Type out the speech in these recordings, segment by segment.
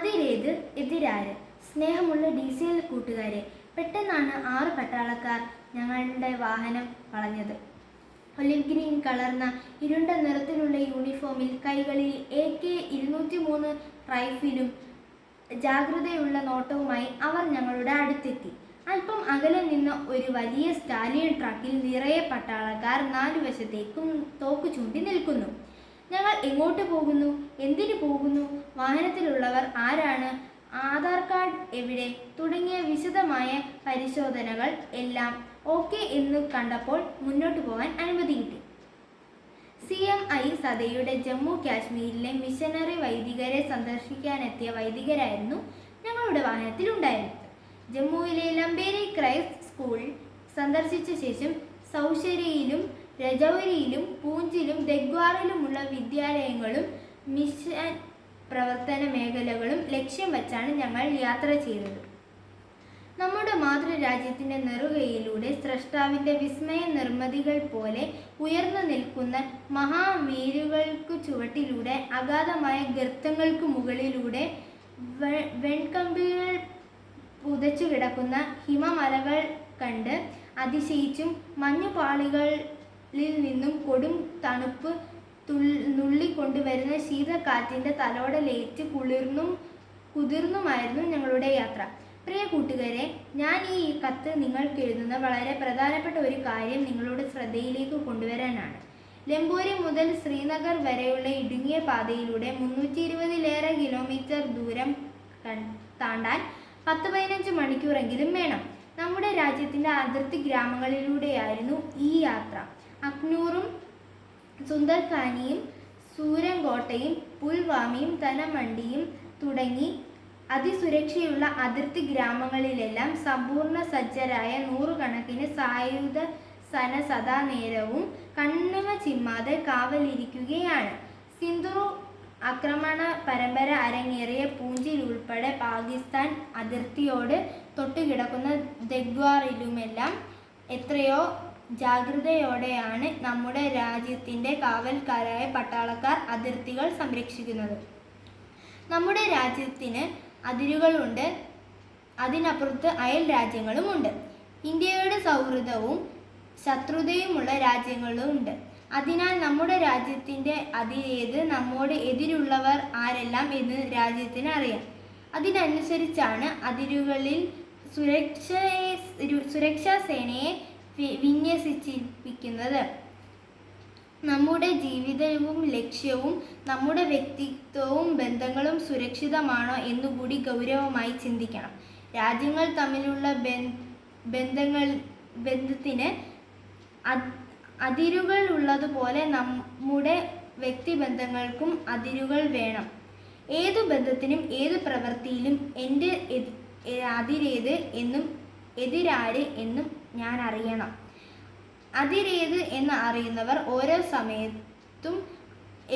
അതിലേത് എതിരാര്? സ്നേഹമുള്ള D C L കൂട്ടുകാരെ. പെട്ടെന്നാണ് ആറ് പട്ടാളക്കാർ ഞങ്ങളുടെ വാഹനം വളഞ്ഞത്. ഒലിവ് ഗ്രീൻ കളർന്ന ഇരുണ്ട നിറത്തിലുള്ള യൂണിഫോമിൽ കൈകളിൽ എ കെ ഇരുന്നൂറ്റി മൂന്ന് റൈഫിലും ജാഗ്രതയുള്ള നോട്ടവുമായി അവർ ഞങ്ങളുടെ അടുത്തെത്തി. അല്പം അകലെ നിന്ന് ഒരു വലിയ സ്റ്റാലിയൻ ട്രക്കിൽ നിറയെ പട്ടാളക്കാർ നാലു വശത്തേക്കും തോക്ക് ചൂണ്ടി നിൽക്കുന്നു. എങ്ങോട്ട് പോകുന്നു? എന്തിനു പോകുന്നു? വാഹനത്തിലുള്ളവർ ആരാണ്? ആധാർ കാർഡ് എവിടെ? തുടങ്ങിയ വിശദമായ പരിശോധനകൾ എല്ലാം ഓക്കെ എന്ന് കണ്ടപ്പോൾ മുന്നോട്ട് പോകാൻ അനുമതി കിട്ടി. സി എം ഐ സദയുടെ ജമ്മു കാശ്മീരിലെ മിഷനറി വൈദികരെ സന്ദർശിക്കാനെത്തിയ വൈദികരായിരുന്നു ഞങ്ങളുടെ വാഹനത്തിൽ ഉണ്ടായിരുന്നത്. ജമ്മുവിലെ ലംബേരി ക്രൈസ്റ്റ് സ്കൂൾ സന്ദർശിച്ച ശേഷം സൗശരിയിലും രജൌരിയിലും പൂഞ്ചിലും ദഗ്വാറിലുമുള്ള വിദ്യാലയങ്ങളും മിഷൻ പ്രവർത്തന മേഖലകളും ലക്ഷ്യം വച്ചാണ് ഞങ്ങൾ യാത്ര ചെയ്തത്. നമ്മുടെ മാതൃരാജ്യത്തിന്റെ നെറുകയിലൂടെ സ്രഷ്ടാവിന്റെ വിസ്മയ നിർമ്മിതികൾ പോലെ ഉയർന്നു നിൽക്കുന്ന മഹാമേരുകൾക്കു ചുവട്ടിലൂടെ അഗാധമായ ഗർത്തങ്ങൾക്ക് മുകളിലൂടെ വെൺകമ്പികൾ പുതച്ചു കിടക്കുന്ന ഹിമമലകൾ കണ്ട് അതിശയിച്ചും മഞ്ഞുപാളികളിൽ നിന്നും കൊടും തണുപ്പ് നുള്ളിക്കൊണ്ടുവരുന്ന ശീതക്കാറ്റിന്റെ തലോടലേറ്റ് കുളിർന്നും കുതിർന്നുമായിരുന്നു ഞങ്ങളുടെ യാത്ര. പ്രിയ കൂട്ടുകാരെ ഞാൻ ഈ കത്ത് നിങ്ങൾക്ക് എഴുതുന്ന വളരെ പ്രധാനപ്പെട്ട ഒരു കാര്യം നിങ്ങളുടെ ശ്രദ്ധയിലേക്ക് കൊണ്ടുവരാനാണ്. ലംബൂരി മുതൽ ശ്രീനഗർ വരെയുള്ള ഇടുങ്ങിയ പാതയിലൂടെ മുന്നൂറ്റി ഇരുപതിലേറെ കിലോമീറ്റർ ദൂരം താണ്ടാൻ പത്ത് പതിനഞ്ച് മണിക്കൂറെങ്കിലും വേണം. നമ്മുടെ രാജ്യത്തിന്റെ അതിർത്തി ഗ്രാമങ്ങളിലൂടെയായിരുന്നു ഈ യാത്ര. അക്നൂറും സുന്ദർഖാനിയും സൂരൻകോട്ടയും പുൽവാമിയും തനമണ്ടിയും തുടങ്ങി അതിസുരക്ഷയുള്ള അതിർത്തി ഗ്രാമങ്ങളിലെല്ലാം സമ്പൂർണ സജ്ജരായ നൂറുകണക്കിന് സായുധ സന സദാ നേരവും കണ്ണിമ ചിമ്മാതെ കാവലിരിക്കുകയാണ്. സിന്ധു ആക്രമണ പരമ്പര അരങ്ങേറിയ പൂഞ്ചിൽ ഉൾപ്പെടെ പാകിസ്ഥാൻ അതിർത്തിയോട് തൊട്ടുകിടക്കുന്ന ദഗ്വാറിലുമെല്ലാം എത്രയോ ജാഗ്രതയോടെയാണ് നമ്മുടെ രാജ്യത്തിന്റെ കാവൽക്കാരായ പട്ടാളക്കാർ അതിർത്തികൾ സംരക്ഷിക്കുന്നത്. നമ്മുടെ രാജ്യത്തിന് അതിരുകളുണ്ട്. അതിനപ്പുറത്ത് അയൽ രാജ്യങ്ങളുമുണ്ട്. ഇന്ത്യയുടെ സൗഹൃദവും ശത്രുതയുമുള്ള രാജ്യങ്ങളുമുണ്ട്. അതിനാൽ നമ്മുടെ രാജ്യത്തിന്റെ അതിരേത് നമ്മോട് എതിരുള്ളവർ ആരെല്ലാം എന്ന് രാജ്യത്തിന് അറിയാം. അതിനനുസരിച്ചാണ് അതിരുകളിൽ സുരക്ഷയെ സുരക്ഷാ സേനയെ വിന്യസിച്ചിരിക്കുന്നത്. നമ്മുടെ ജീവിതവും ലക്ഷ്യവും നമ്മുടെ വ്യക്തിത്വവും ബന്ധങ്ങളും സുരക്ഷിതമാണോ എന്നുകൂടി ഗൗരവമായി ചിന്തിക്കണം. രാജ്യങ്ങൾ തമ്മിലുള്ള ബന്ധങ്ങൾ ബന്ധത്തിന് അതിരുകൾ ഉള്ളതുപോലെ നമ്മുടെ വ്യക്തിബന്ധങ്ങൾക്കും അതിരുകൾ വേണം. ഏതു ബന്ധത്തിനും ഏതു പ്രവൃത്തിയിലും എന്റെ അതിരേത് എന്നും എതിരാര് എന്നും ഞാൻ അറിയണം അതിരേത് എന്ന് അറിയുന്നവർ ഓരോ സമയത്തും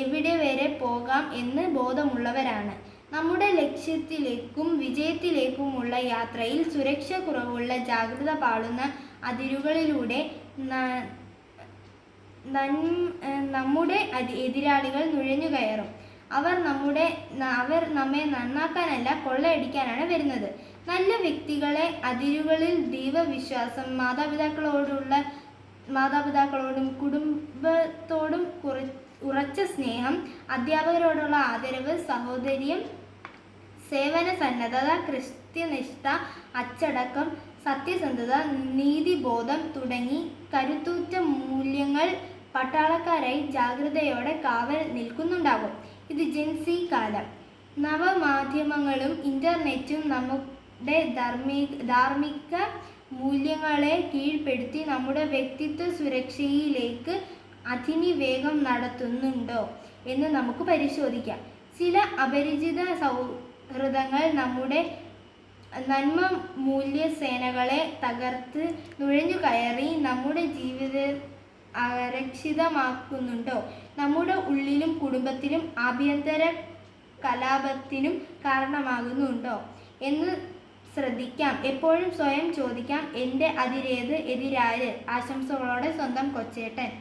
എവിടെ വരെ പോകാം എന്ന് ബോധമുള്ളവരാണ്. നമ്മുടെ ലക്ഷ്യത്തിലേക്കും വിജയത്തിലേക്കുമുള്ള യാത്രയിൽ സുരക്ഷ കുറവുള്ള ജാഗ്രത പാളുന്ന അതിരുകളിലൂടെ നമ്മുടെ എതിരാളികൾ നുഴഞ്ഞു കയറും. അവർ നമ്മുടെ അവർ നമ്മെ നന്നാക്കാനല്ല കൊള്ളയടിക്കാനാണ് വരുന്നത്. നല്ല വ്യക്തികളെ അതിരുകളിൽ ദൈവവിശ്വാസം മാതാപിതാക്കളോടുള്ള മാതാപിതാക്കളോടും കുടുംബത്തോടും ഉറച്ച സ്നേഹം അധ്യാപകരോടുള്ള ആദരവ് സഹോദര്യം സേവന സന്നദ്ധത കൃത്യനിഷ്ഠ അച്ചടക്കം സത്യസന്ധത നീതിബോധം തുടങ്ങി കരുത്തൂറ്റ മൂല്യങ്ങൾ പട്ടാളക്കാരായി ജാഗ്രതയോടെ കാവൽ നിൽക്കുന്നുണ്ടാകും. ഇത് ജെൻസി കാലം. നവമാധ്യമങ്ങളും ഇന്റർനെറ്റും നമ്മുടെ ധർമ്മി ധാർമ്മിക മൂല്യങ്ങളെ കീഴ്പ്പെടുത്തി നമ്മുടെ വ്യക്തിത്വ സുരക്ഷയിലേക്ക് അധിനിവേഗം നടത്തുന്നുണ്ടോ എന്ന് നമുക്ക് പരിശോധിക്കാം. ചില അപരിചിത സൗഹൃദങ്ങൾ നമ്മുടെ നന്മ മൂല്യ സേനകളെ തകർത്ത് നുഴഞ്ഞു കയറി നമ്മുടെ ജീവിത അരക്ഷിതമാക്കുന്നുണ്ടോ? നമ്മുടെ ഉള്ളിലും കുടുംബത്തിലും ആഭ്യന്തര കലാപത്തിനും കാരണമാകുന്നുണ്ടോ എന്ന് ശ്രദ്ധിക്കാം. എപ്പോഴും സ്വയം ചോദിക്കാം എന്റെ അതിരേത് എതിരാര്? ആശംസകളോടെ സ്വന്തം കൊച്ചേട്ടൻ.